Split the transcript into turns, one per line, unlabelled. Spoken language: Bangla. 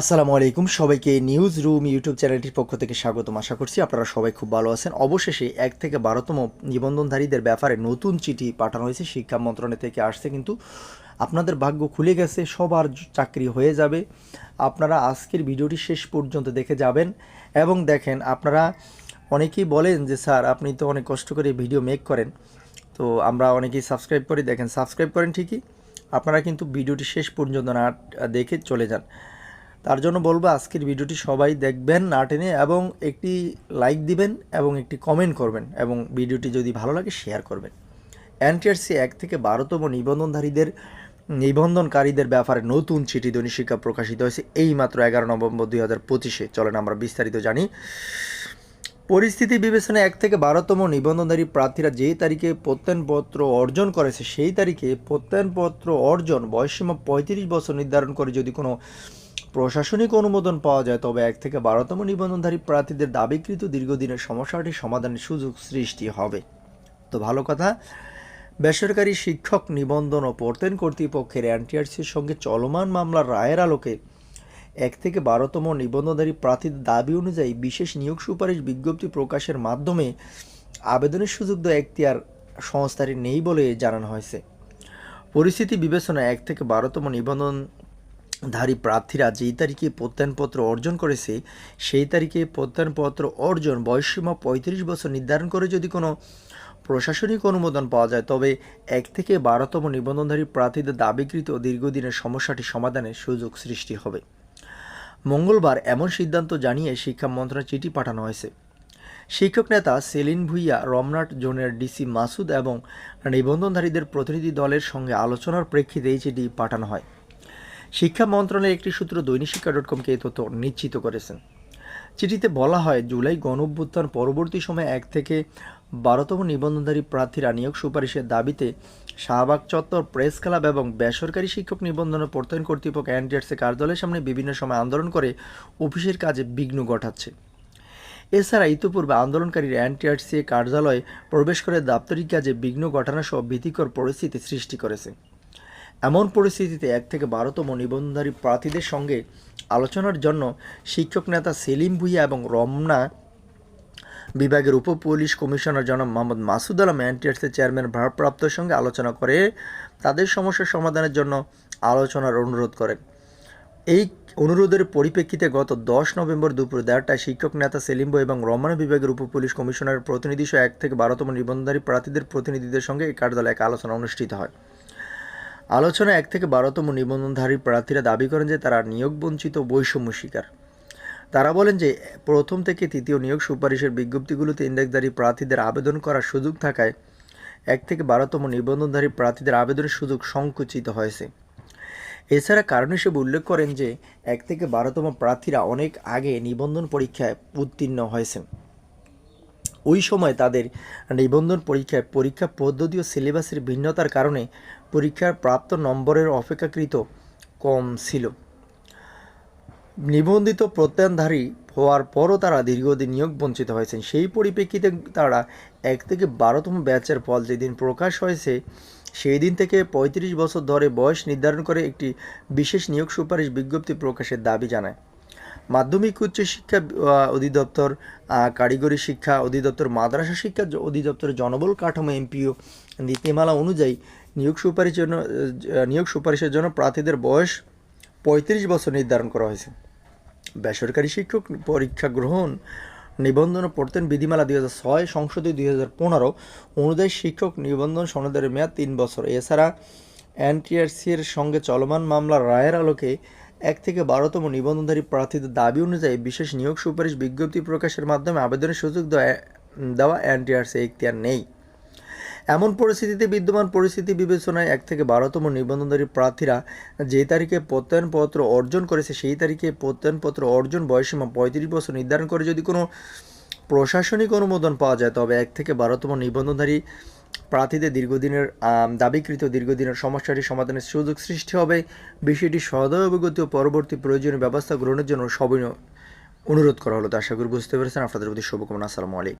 আসসালামু আলাইকুম। সবাইকে নিউজ রুম ইউটিউব চ্যানেলটির পক্ষ থেকে স্বাগতম। আশা করছি আপনারা সবাই খুব ভালো আছেন। অবশেষে এক থেকে বারোতম নিবন্ধনধারীদের ব্যাপারে নতুন চিঠি পাঠানো হয়েছে। শিক্ষা মন্ত্রণালয় থেকে আসছে কিন্তু আপনাদের ভাগ্য খুলে গেছে, সবার চাকরি হয়ে যাবে। আপনারা আজকের ভিডিওটি শেষ পর্যন্ত দেখে যাবেন এবং দেখেন, আপনারা অনেকেই বলেন যে, স্যার, আপনি তো অনেক কষ্ট করে ভিডিও মেক করেন। তো আমরা অনেকেই সাবস্ক্রাইব করি। দেখেন, সাবস্ক্রাইব করেন ঠিকই। আপনারা কিন্তু ভিডিওটি শেষ পর্যন্ত না দেখে চলে যান। তার জন্য বলব আজকের ভিডিওটি সবাই দেখবেন, না টেনে, এবং একটি লাইক দিবেন এবং একটি কমেন্ট করবেন এবং ভিডিওটি যদি ভালো লাগে শেয়ার করবেন। এনটিআরসি এক থেকে বারোতম নিবন্ধনধারীদের, নিবন্ধনকারীদের ব্যাপারে নতুন চিঠি দৈনিক শিক্ষা প্রকাশিত হয়েছে এই মাত্র এগারো নভেম্বর দুই হাজার পঁচিশে। চলেন আমরা বিস্তারিত জানি। পরিস্থিতি বিবেচনায় এক থেকে বারোতম নিবন্ধনধারী প্রার্থীরা যেই তারিখে প্রত্যয়নপত্র অর্জন করেছে, সেই তারিখে প্রত্যয়নপত্র অর্জন বয়সীমা পঁয়ত্রিশ বছর নির্ধারণ করে যদি কোনো প্রশাসনিক অনুমোদন পাওয়া যায়, তবে এক থেকে বারোতম নিবন্ধনধারী প্রার্থীদের দাবিকৃত দীর্ঘদিনের সমস্যাটি সমাধানের সুযোগ সৃষ্টি হবে। তো ভালো কথা, বেসরকারি শিক্ষক নিবন্ধন ও প্রত্যয়ন কর্তৃপক্ষের এনটিআরসির সঙ্গে চলমান মামলার রায়ের আলোকে। এক থেকে বারোতম নিবন্ধনধারী প্রার্থীদের দাবি অনুযায়ী বিশেষ নিয়োগ সুপারিশ বিজ্ঞপ্তি প্রকাশের মাধ্যমে আবেদনের সুযোগ দেওয়া এখতিয়ার সংস্থাটি নেই বলে জানানো হয়েছে। পরিস্থিতি বিবেচনায় এক থেকে বারোতম নিবন্ধন ধারী প্রার্থীরা যেই তারিখে প্রত্যয়নপত্র অর্জন করেছে, সেই তারিখে প্রত্যয়নপত্র অর্জন বয়সসীমা পঁয়ত্রিশ বছর নির্ধারণ করে যদি কোনো প্রশাসনিক অনুমোদন পাওয়া যায়, তবে এক থেকে বারোতম নিবন্ধনধারী প্রার্থীদের দাবিকৃত দীর্ঘদিনের সমস্যাটি সমাধানের সুযোগ সৃষ্টি হবে। মঙ্গলবার এমন সিদ্ধান্ত জানিয়ে শিক্ষা মন্ত্রণালয় চিঠি পাঠানো হয়েছে। শিক্ষক নেতা সেলিন ভুইয়া, রমনাট জোনের ডিসি মাসুদ এবং নিবন্ধনধারীদের প্রতিনিধি দলের সঙ্গে আলোচনার প্রেক্ষিতে এই চিঠি পাঠানো হয়। শিক্ষা মন্ত্রণালয়ের একটি সূত্র দৈনিক শিক্ষা ডট কমকে এই তথ্য নিশ্চিত করেছেন। চিঠিতে বলা হয়, জুলাই গণ অভ্যুত্থান পরবর্তী সময়ে এক থেকে বারোতম নিবন্ধনধারী প্রার্থীরা নিয়োগ সুপারিশের দাবিতে শাহবাগ চত্বর প্রেস ক্লাব এবং বেসরকারি শিক্ষক নিবন্ধন প্রত্যয়ন কর্তৃপক্ষ এনটিআরসি কার্যালয়ের সামনে বিভিন্ন সময় আন্দোলন করে অফিসের কাজে বিঘ্ন ঘটাচ্ছে। এছাড়া ইতিপূর্বে আন্দোলনকারীরা এনটিআরসি কার্যালয়ে প্রবেশ করে দাপ্তরিক কাজে বিঘ্ন ঘটানো সহ ভীতিকর পরিস্থিতি সৃষ্টি করেছে। এমন পরিস্থিতিতে এক থেকে বারোতম নিবন্ধনধারী প্রার্থীদের সঙ্গে আলোচনার জন্য শিক্ষক নেতা সেলিম ভুইয়া এবং রমনা বিভাগের উপ পুলিশ কমিশনার জনাব মোহাম্মদ মাসুদ আলম এনটিআরসির চেয়ারম্যান ভারপ্রাপ্তর সঙ্গে আলোচনা করে তাদের সমস্যার সমাধানের জন্য আলোচনার অনুরোধ করেন। এই অনুরোধের পরিপ্রেক্ষিতে গত দশ নভেম্বর দুপুর দেড়টায় শিক্ষক নেতা সেলিম বই এবং রমনা বিভাগের উপ পুলিশ কমিশনারের প্রতিনিধি সহ এক থেকে বারোতম নিবন্ধনধারী প্রার্থীদের প্রতিনিধিদের সঙ্গে এই কার্যালয়ে এক আলোচনা অনুষ্ঠিত হয়। আলোচনা এক থেকে বারোতম নিবন্ধনধারী প্রার্থীরা দাবি করেন যে তারা নিয়োগ বঞ্চিত বৈষম্য শিকার। তারা বলেন যে, প্রথম থেকে তৃতীয় নিয়োগ সুপারিশের বিজ্ঞপ্তিগুলোতে ইন্ডেক্সধারী প্রার্থীদের আবেদন করার সুযোগ থাকায় এক থেকে বারোতম নিবন্ধনধারী প্রার্থীদের আবেদনের সুযোগ সংকুচিত হয়েছে। এছাড়া কারণ হিসেবে উল্লেখ করেন যে, এক থেকে বারোতম প্রার্থীরা অনেক আগে নিবন্ধন পরীক্ষায় উত্তীর্ণ হয়েছেন। ওই সময় তাদের নিবন্ধন পরীক্ষায় পরীক্ষা পদ্ধতি ও সিলেবাসের ভিন্নতার কারণে পরীক্ষার প্রাপ্ত নম্বরের অপেক্ষাকৃত কম ছিল। নিবন্ধিত প্রত্যয়নধারী হওয়ার পরও তারা দীর্ঘদিন নিয়োগ বঞ্চিত হয়েছেন। সেই পরিপ্রেক্ষিতে তারা এক থেকে বারোতম ব্যাচের ফল যেদিন প্রকাশ হয়েছে সেই দিন থেকে ৩৫ বছর ধরে বয়স নির্ধারণ করে একটি বিশেষ নিয়োগ সুপারিশ বিজ্ঞপ্তি প্রকাশের দাবি জানায়। মাধ্যমিক উচ্চ শিক্ষা অধিদপ্তর কারিগরি শিক্ষা অধিদপ্তর, মাদ্রাসা শিক্ষা অধিদপ্তরের জনবল কাঠামো এমপিও নীতিমালা অনুযায়ী নিয়োগ সুপারিশের জন্য নিয়োগ সুপারিশের জন্য প্রার্থীদের বয়স পঁয়ত্রিশ বছর নির্ধারণ করা হয়েছে। বেসরকারি শিক্ষক পরীক্ষা গ্রহণ নিবন্ধন প্রত্যয়ন বিধিমালা দুই হাজার ছয়, সংসদে দুই হাজার পনেরো অনুযায়ী শিক্ষক নিবন্ধন সনদের মেয়াদ তিন বছর। এছাড়া এনটিআরসির সঙ্গে চলমান মামলার রায়ের আলোকে এক থেকে বারোতম নিবন্ধনধারী প্রার্থীদের দাবি অনুযায়ী বিশেষ নিয়োগ সুপারিশ বিজ্ঞপ্তি প্রকাশের মাধ্যমে আবেদনের সুযোগ দেওয়া এনটিআরসি এখতিয়ার নেই। এমন পরিস্থিতিতে বিদ্যমান পরিস্থিতি বিবেচনায় এক থেকে বারোতম নিবন্ধনধারী প্রার্থীরা যে তারিখে প্রত্যয়নপত্র অর্জন করেছে, সেই তারিখে প্রত্যয়নপত্র অর্জন বয়সীমা পঁয়ত্রিশ বছর নির্ধারণ করে যদি কোনো প্রশাসনিক অনুমোদন পাওয়া যায়, তবে এক থেকে বারোতম নিবন্ধনধারী প্রার্থীদের দীর্ঘদিনের দাবিকৃত দীর্ঘদিনের সমস্যাটি সমাধানের সুযোগ সৃষ্টি হবে। বিষয়টি সদয় অবগতি ও পরবর্তী প্রয়োজনীয় ব্যবস্থা গ্রহণের জন্য সবই অনুরোধ করা হলো। তো আশা করি বুঝতে পেরেছেন। আপনাদের প্রতি শুভকামনা। আসসালামু আলাইকুম।